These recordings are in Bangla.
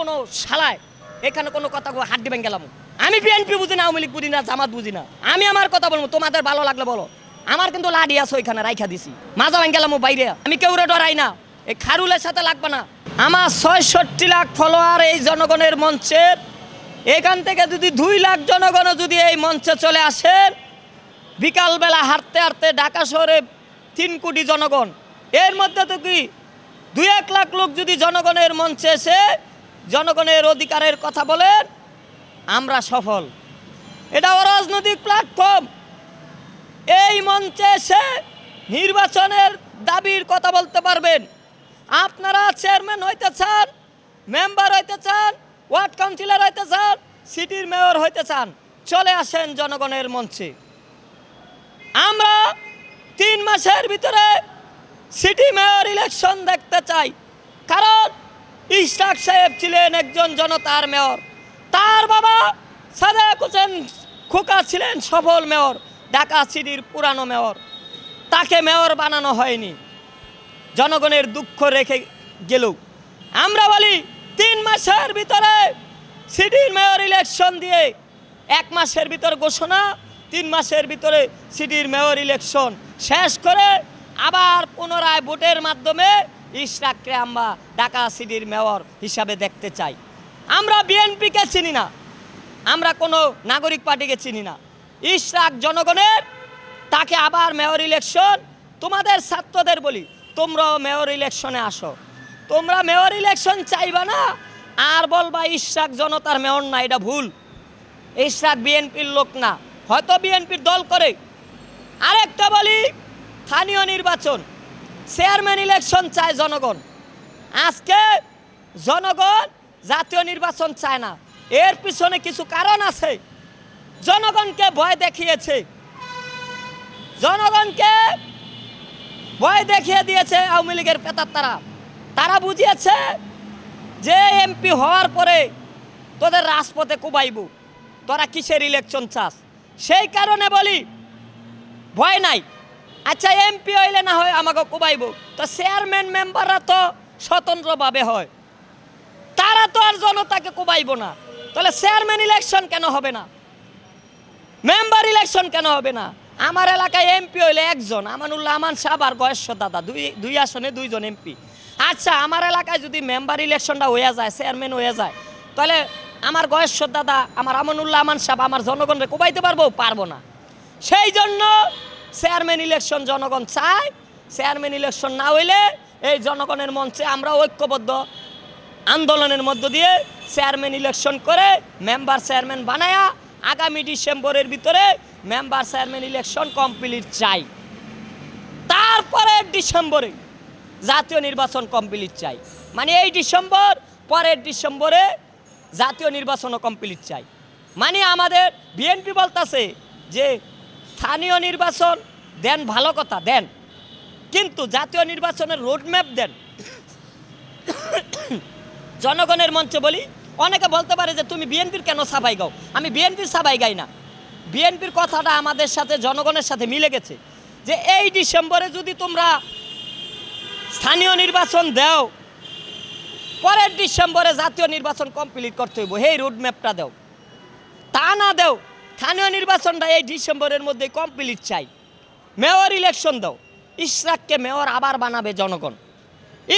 কোনো শালায় এখানে কোনো কথা হাত দিবেন গেলাম। আমি বিএনপি বুঝি না, আওয়ামী লীগ বুঝি না, জামাত বুঝি না। আমি আমার কথা বলব, তোমাদের ভালো লাগলে বলো। আমার কিন্তু লাডি আছে ওইখানে, রাইখা দিছি। মাজা ভাঙ গেলাম বাইরে। আমি কেউ ডরাই না। এই খারুলের সাথে লাগবে না। আমার ছয়ষট্টি লাখ ফলোয়ার এই জনগণের মঞ্চের এখান থেকে যদি দুই লাখ জনগণ যদি এই মঞ্চে চলে আসেন বিকালবেলা হাঁটতে হাঁটতে ঢাকা শহরে তিন কোটি জনগণ। এর মধ্যে তো কি দুই এক লাখ লোক যদি জনগণের মঞ্চে এসে জনগণের অধিকারের কথা বলেন, আমরা সফল। এটা অরাজনৈতিক প্ল্যাটফর্ম এই মঞ্চে এসে নির্বাচনের দাবির কথা বলতে পারবেন। আপনারা চেয়ারম্যান হইতে চান মেম্বার হইতে চান ওয়ার্ড কাউন্সিলর হইতে চান সিটির মেয়র হইতে চান, চলে আসেন জনগণের মঞ্চে। আমরা তিন মাসের ভিতরে সিটি মেয়র ইলেকশন দেখতে চাই। কারণ ইশরাক সাহেব ছিলেন একজন জনতার মেয়র। তার বাবা সাদেক হোসেন খোকা ছিলেন সফল মেয়র, ঢাকা সিটির পুরানো মেয়র। তাকে মেয়র বানানো হয়নি। জনগণের দুঃখ রেখে গেল। আমরা বলি, তিন মাসের ভিতরে সিটির মেয়র ইলেকশন দিয়ে এক মাসের ভিতর ঘোষণা, তিন মাসের ভিতরে সিটির মেয়র ইলেকশন শেষ করে আবার পুনরায় ভোটের মাধ্যমে ইশরাককে আমরা ঢাকা সিটির মেয়র হিসাবে দেখতে চাই। আমরা বিএনপিকে চিনি না, আমরা কোনো নাগরিক পার্টিকে চিনি না। ইশরাক জনগণের, তাকে আবার মেয়র ইলেকশন। তোমাদের ছাত্রদের বলি, তোমরাও মেয়র ইলেকশনে আসো। তোমরা মেয়র ইলেকশন চাইবা না, আর বলবা ইশরাক জনতার মেয়র না, এটা ভুল। ইশরাক বিএনপির লোক না, হয়তো বিএনপির দল করে। আরেকটা বলি, স্থানীয় নির্বাচন। চেয়ারম্যান ইলেকশন চায় জনগণ। আজকে জনগণ জাতীয় নির্বাচন চায় না। এর পিছনে কিছু কারণ আছে। জনগণকে ভয় দেখিয়েছে। জনগণকে ভয় দেখিয়ে দিয়েছে আওয়ামী লীগের পেতার তারা। তারা বুঝিয়েছে যে এমপি হওয়ার পরে তোদের রাজপথে কুবাইব। তোরা কিসের ইলেকশন চাস? সেই কারণে বলি, ভয় নাই। আচ্ছা এমপি হইলে না হয় আমাকে কুবাইব। তো চেয়ারম্যান মেম্বাররা তো স্বতন্ত্রভাবে হয়। তারা তো আর জনতাকে কুবাইব না। তাহলে চেয়ারম্যান ইলেকশন কেন হবে না? মেম্বার ইলেকশন কেন হবে না? আমার এলাকায় এমপি হইলে একজন, আমানুল্লাহ আমান সাহেব আর গয়েশ্বর দাদা, দুই দুই আসনে দুইজন এমপি। আচ্ছা আমার এলাকায় যদি মেম্বার ইলেকশনটা হয়ে যায় চেয়ারম্যান হয়ে যায়, তাহলে আমার গয়েশ্বর দাদা, আমার আমানুল্লাহ আমান সাহেব, আমার জনগণকে কোবাইতে পারব? পারব না। সেই জন্য চেয়ারম্যান ইলেকশন জনগণ চায়। চেয়ারম্যান ইলেকশন না হইলে এই জনগণের মঞ্চে আমরা ঐক্যবদ্ধ আন্দোলনের মধ্য দিয়ে চেয়ারম্যান ইলেকশন করে মেম্বার চেয়ারম্যান বানায়া আগামী ডিসেম্বরের ভিতরে মেম্বার চেয়ারম্যান ইলেকশন কমপ্লিট চাই। তারপরে ডিসেম্বরে জাতীয় নির্বাচন কমপ্লিট চাই। মানে এই ডিসেম্বর, পরের ডিসেম্বরে জাতীয় নির্বাচনও কমপ্লিট চাই। মানে আমাদের বিএনপি বলতাছে যে স্থানীয় নির্বাচন, দেন ভালো কথা, দেন। কিন্তু জাতীয় নির্বাচনের রোডম্যাপ দেন। জনগণের মঞ্চে বলি, অনেকে বলতে পারে যে তুমি বিএনপির কেন সাবাই গাও? আমি বিএনপির সাবাই গাই না। বিএনপির কথাটা আমাদের সাথে, জনগণের সাথে মিলে গেছে। যে এই ডিসেম্বরে যদি তোমরা স্থানীয় নির্বাচন দাও, পরের ডিসেম্বরে জাতীয় নির্বাচন কমপ্লিট করতে হইব। এই রোডম্যাপটা দাও। তা না দেও স্থানীয় নির্বাচনটা এই ডিসেম্বরের মধ্যে কমপ্লিট চাই। মেয়র ইলেকশন দাও। ইশরাককে মেয়র আবার বানাবে জনগণ।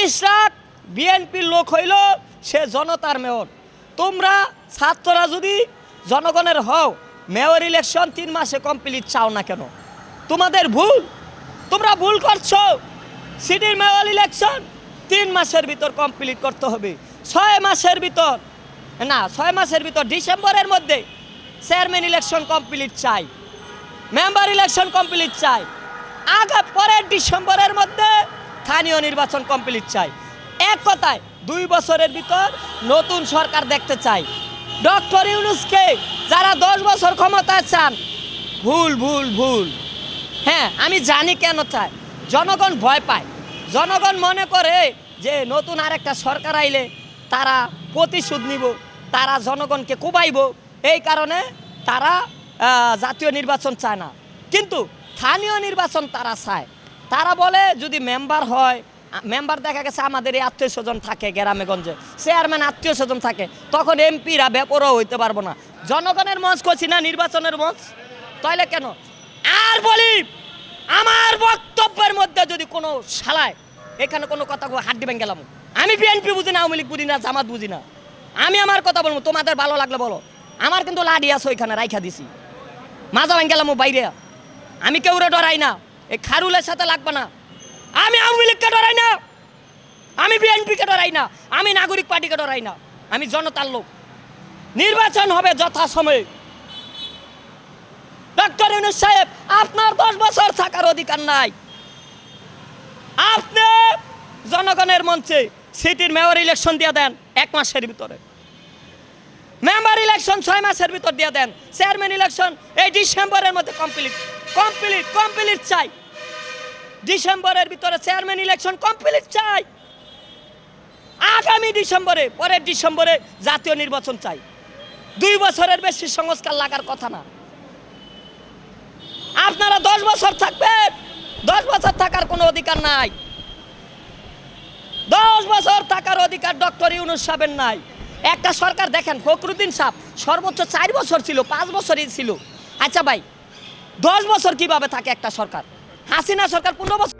ইশরাক বিএনপির লোক হইল, সে জনতার মেয়র। তোমরা ছাত্ররা যদি জনগণের হও, মেয়র ইলেকশন তিন মাসে কমপ্লিট চাও না কেন? তোমাদের ভুল। তোমরা ভুল করছ। সিটির মেয়র ইলেকশন তিন মাসের ভিতর কমপ্লিট করতে হবে। ছয় মাসের ভিতর না, ছয় মাসের ভিতর ডিসেম্বরের মধ্যে চেয়ারম্যান ইলেকশন কমপ্লিট চাই। মেম্বার ইলেকশন কমপ্লিট চাই। আগা পরের ডিসেম্বরের মধ্যে স্থানীয় নির্বাচন কমপ্লিট চাই। এক কথায়, দুই বছরের ভিতর নতুন সরকার দেখতে চাই। ডক্টর ইউনুসকে যারা দশ বছর ক্ষমতায় চান, ভুল ভুল ভুল। হ্যাঁ আমি জানি কেন চাই। জনগণ ভয় পায়। জনগণ মনে করে যে নতুন আরেকটা সরকার আইলে তারা প্রতিশোধ নিব, তারা জনগণকে কুবাইব। এই কারণে তারা জাতীয় নির্বাচন চায় না। কিন্তু স্থানীয় নির্বাচন তারা চায়। তারা বলে, যদি মেম্বার হয় মেম্বার দেখা গেছে আমাদের এই আত্মীয় স্বজন থাকে গ্রামে, গঞ্জে। চেয়ারম্যান, আত্মীয় স্বজন থাকে। তখন এমপিরা ব্যাপারও হইতে পারব না। জনগণের মঞ্চ করছি না নির্বাচনের মঞ্চ? তাইলে কেন? আর বলি, আমার বক্তব্যের মধ্যে যদি কোনো শালায়, এখানে কোনো কথা কো- হাত দিবেন গেলাম। আমি বিএনপি বুঝি না, আওয়ামী লীগ বুঝি না, জামাত বুঝি না। আমি আমার কথা বলব, তোমাদের ভালো লাগলে বলো। আমার কিন্তু লাডি আছে ওইখানে, রাইখা দিছি। মাজা ভাঙ গেলাম বাইরে। আমি কেউরে ডরাই না। এই খারুলের সাথে লাগবে না। আমি আওয়ামী লীগকে ডরাই না। আমি বিএনপিকে ডরাই না। আমি নাগরিক পার্টিকে ডরাই না। আমি জনতার লোক। নির্বাচন হবে যথাসময়ে। ডক্টর ইউনুস সাহেব, আপনার দশ বছর থাকার অধিকার নাই। আপনি জনগণের মঞ্চে সিটির মেয়র ইলেকশন দিয়ে দেন এক মাসের ভিতরে। মেম্বার ইলেকশন ছয় মাসের ভিতর দিয়ে দেন। চেয়ারম্যান ইলেকশন এই ডিসেম্বরের মধ্যে কমপ্লিট কমপ্লিট কমপ্লিট চাই। ডিসেম্বরের ভিতরে চেয়ারম্যান ইলেকশন কমপ্লিট চাই। আগামী ডিসেম্বরে, পরের ডিসেম্বরে জাতীয় নির্বাচন চাই। দুই বছরের বেশি সংস্কার লাগার কথা না। আপনারা দশ বছর থাকবেন। দশ বছর থাকার কোনো অধিকার নাই। দশ বছর থাকার অধিকার ডক্টর ইউনুস সাহেবের নাই। একটা সরকার দেখেন, ফখরুদ্দিন সাহ সর্বোচ্চ চার বছর ছিল, পাঁচ বছরই ছিল। আচ্ছা ভাই, দশ বছর কীভাবে থাকে একটা সরকার? হাসিনা সরকার পনেরো বছর